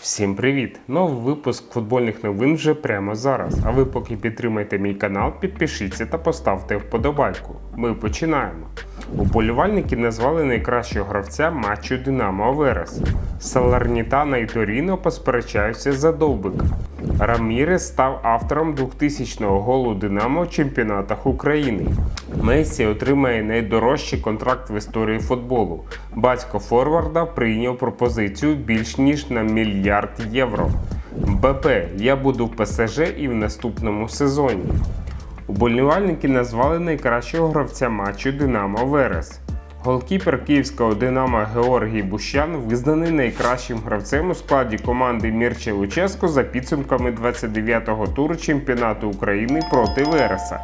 Всім привіт! Новий випуск футбольних новин вже прямо зараз. А ви поки підтримайте мій канал, підпишіться та поставте вподобайку. Ми починаємо. Уболівальники назвали найкращого гравця матчу Динамо Аверес. Саларнітана і Торіно посперечаються за довбика. Рамірес став автором 2000-го голу Динамо в чемпіонатах України. Месі отримає найдорожчий контракт в історії футболу. Батько Форварда прийняв пропозицію більш ніж на мільярд євро. БП я буду в ПСЖ і в наступному сезоні. Уболівальники назвали найкращого гравця матчу Динамо Верес. Голкіпер київського Динамо Георгій Бущан визнаний найкращим гравцем у складі команди Мірче Луческо за підсумками 29-го туру чемпіонату України проти Вереса.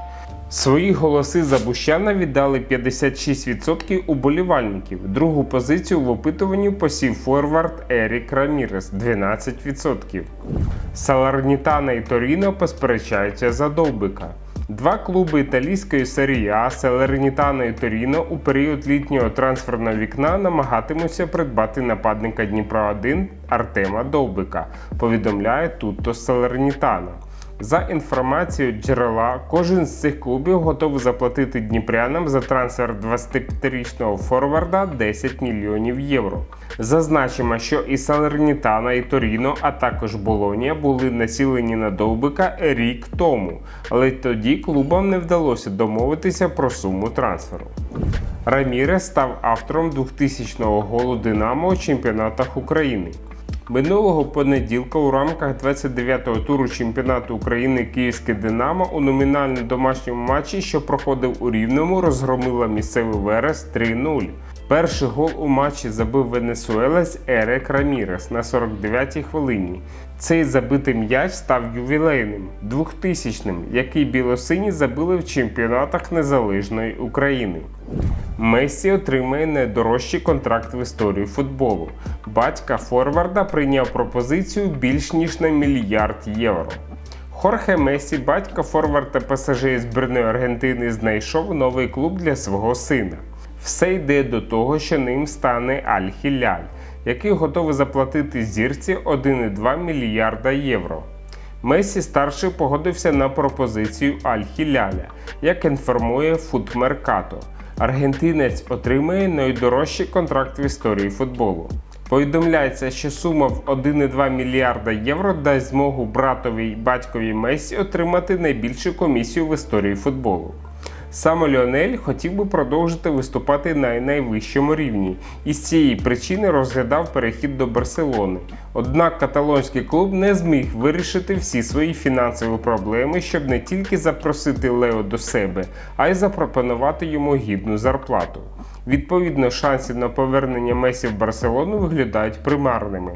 Свої голоси за Бущана віддали 56% уболівальників. Другу позицію в опитуванні посів форвард Ерік Рамірес 12%. Саларнітана і Торіно посперечаються за довбика. Два клуби італійської серії А Селернітана і Торіно у період літнього трансферного вікна намагатимуться придбати нападника Дніпра 1 Артема Довбика, повідомляє Тутто Салернітана. За інформацією джерела, кожен з цих клубів готовий заплатити дніпрянам за трансфер 25-річного форварда 10 мільйонів євро. Зазначимо, що і Салернітана, і Торіно, а також Болонія були націлені на довбика рік тому, але тоді клубам не вдалося домовитися про суму трансферу. Рамірес став автором 2000-го голу Динамо у чемпіонатах України. Минулого понеділка у рамках 29-го туру чемпіонату України Київське Динамо у номінальному домашньому матчі, що проходив у Рівному, розгромила місцевий Верес 3-0. Перший гол у матчі забив венесуелець Ерек Рамірес на 49-й хвилині. Цей забитий м'яч став ювілейним 2000-ним, який білосині забили в чемпіонатах Незалежної України. Месі отримає найдорожчий контракт в історії футболу. Батька Форварда прийняв пропозицію більш ніж на мільярд євро. Хорхе Месі, батько Форварда ПСЖ збірної Аргентини, знайшов новий клуб для свого сина. Все йде до того, що ним стане Аль-Хіляль, який готовий заплатити зірці 1,2 мільярда євро. Месі старший погодився на пропозицію Аль-Хіляля, як інформує Футмеркато. Аргентинець отримає найдорожчий контракт в історії футболу. Повідомляється, що сума в 1,2 мільярда євро дасть змогу братові й батькові Месі отримати найбільшу комісію в історії футболу. Саме Ліонель хотів би продовжити виступати на найвищому рівні і з цієї причини розглядав перехід до Барселони. Однак каталонський клуб не зміг вирішити всі свої фінансові проблеми, щоб не тільки запросити Лео до себе, а й запропонувати йому гідну зарплату. Відповідно, шанси на повернення Месі в Барселону виглядають примарними.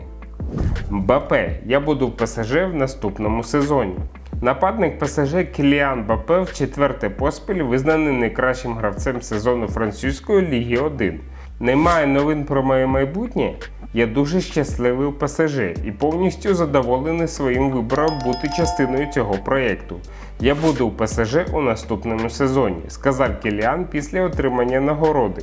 Мбапе, я буду в ПСЖ в наступному сезоні. Нападник ПСЖ Кіліан Бапе в четверте поспіль визнаний найкращим гравцем сезону французької ліги 1. Немає новин про моє майбутнє. Я дуже щасливий у ПСЖ і повністю задоволений своїм вибором бути частиною цього проєкту. Я буду у ПСЖ у наступному сезоні, сказав Кіліан після отримання нагороди.